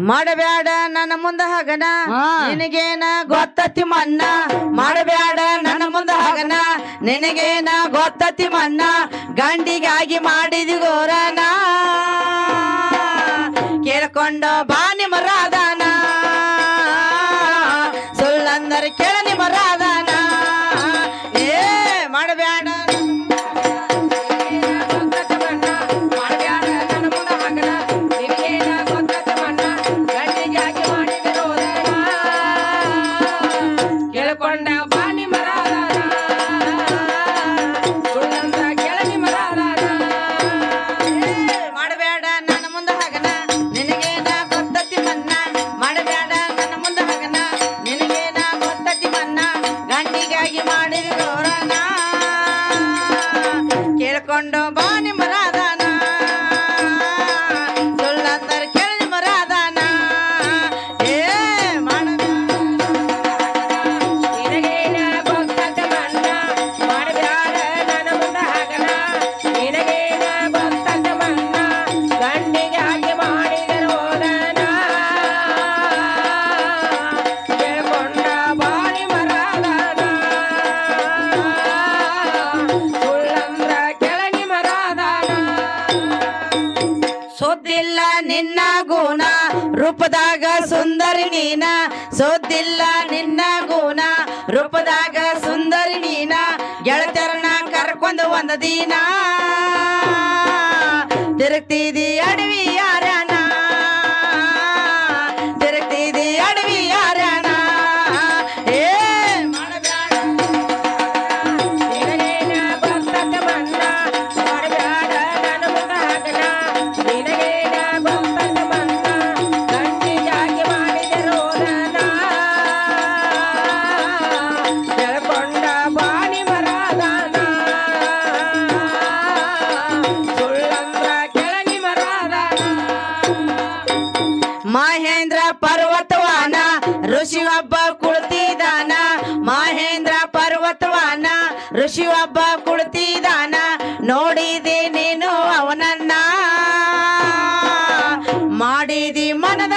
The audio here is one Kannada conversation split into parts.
ಮಾಡಬೇಡ ನನ್ನ ಮುಂದ ಹಗನ. ನಿನಗೇನ ಗೊತ್ತತಿ ಮನ್ನ. ಮಾಡಬೇಡ ನನ್ನ ಮುಂದ ಹಗನ. ನಿನಗೇನ ಗೊತ್ತತಿ ಮನ್ನ. ಗಂಡಿಗಾಗಿ ಮಾಡಿದಿ ಗೋರನಾ ಕೇಳ್ಕೊಂಡು ಬಾನಿ ಮರ ಗುಣ ರೂಪದಾಗ ಸುಂದರಿ ನೀನ ಸೋದಿಲ್ಲ ನಿನ್ನ ಗುಣ ರೂಪದಾಗ ಸುಂದರಿ ನೀನ ಗೆಳತರನ ಕರ್ಕೊಂಡು ಒಂದ ದಿನ. ಮಹೇಂದ್ರ ಪರ್ವತವಾನ ಋಷಿ ಒಬ್ಬ ಕುಳಿತಿದಾನ ಮಹೇಂದ್ರ ಪರ್ವತವಾನ ಋಷಿ ಒಬ್ಬ ಕುಳಿತಿದಾನ ನೋಡಿದೆ ನೀನು ಅವನನ್ನ. ಮಾಡಿದಿ ಮನದ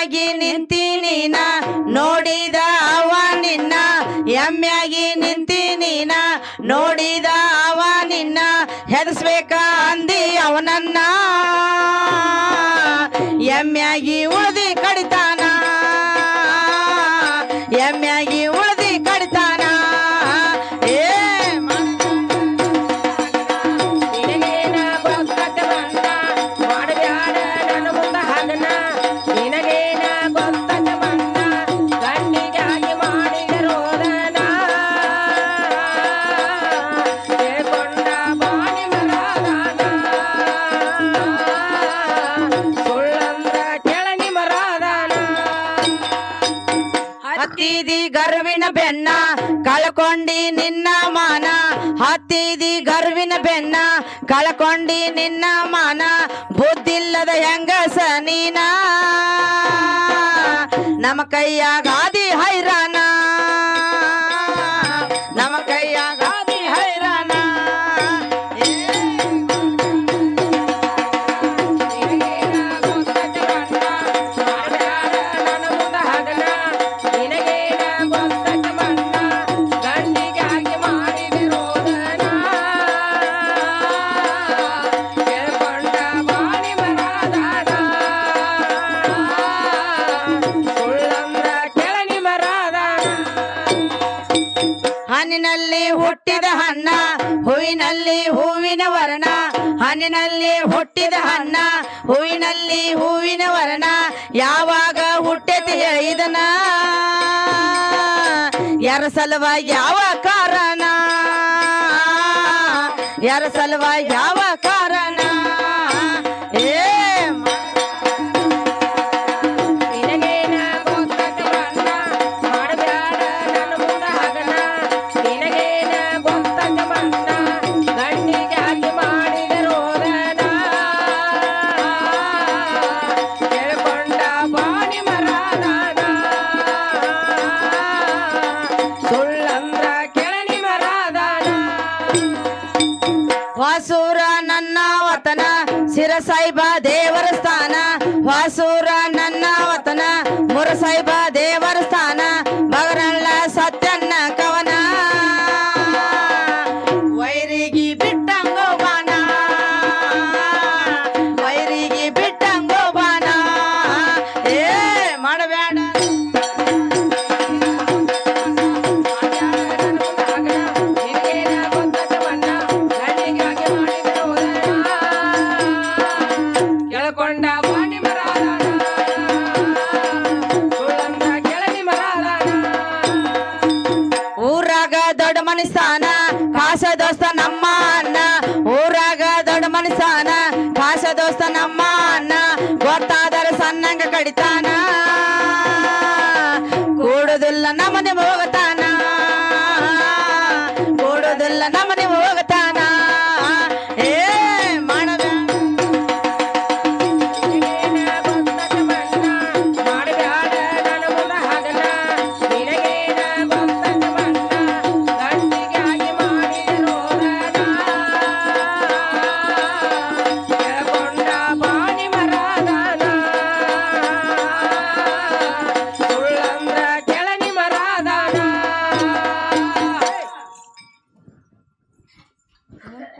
ಎಮ್ಮ್ಯಾಗಿ ನಿಂತೀನಿ ನಾ ನೋಡಿದ ಅವ ನಿನ್ನ. ಎಮ್ಮ್ಯಾಗಿ ನಿಂತೀನಿ ನಾ ನೋಡಿದ ಅವ ನಿನ್ನ. ಹೆದಸ್ಬೇಕ ಅಂದಿ ಅವನನ್ನ ಹತ್ತಿದಿ ಗರ್ವಿನ ಬೆನ್ನ, ಕಳ್ಕೊಂಡಿ ನಿನ್ನ ಮಾನ. ಹತ್ತಿದಿ ಗರ್ವಿನ ಬೆನ್ನ, ಕಳ್ಕೊಂಡಿ ನಿನ್ನ ಮಾನ. ಬುದ್ಧಿಲ್ಲದ ಹೆಂಗಸ ನೀನಾ. ನಮ್ಮ ಕೈಯಾಗ ಹಣ್ಣಿನಲ್ಲಿ ಹುಟ್ಟಿದ ಹಣ್ಣ, ಹೂವಿನಲ್ಲಿ ಹೂವಿನ ವರ್ಣ, ಹಣ್ಣಿನಲ್ಲಿ ಹುಟ್ಟಿದ ಹಣ್ಣ, ಹೂವಿನಲ್ಲಿ ಹೂವಿನ ವರ್ಣ, ಯಾವಾಗ ಹುಟ್ಟೆತಿ ಹೇಳಿದನ? ಯಾರ ಸಲುವಾಗಿ ಯಾವ ಕಾರಣ? ಯಾರ ಸಲುವ ಯಾವ ಕಾರಣ? ವಾಸೂರ ನನ್ನ ವತನ ಸಿರಸಾಯಿಬ ದೇವರ ಸ್ಥಾನ. ವಾಸೂರ ನನ್ನ ವತನ ಮುರಸಾಯಿಬ ದೇವರ ಸ್ಥಾನ.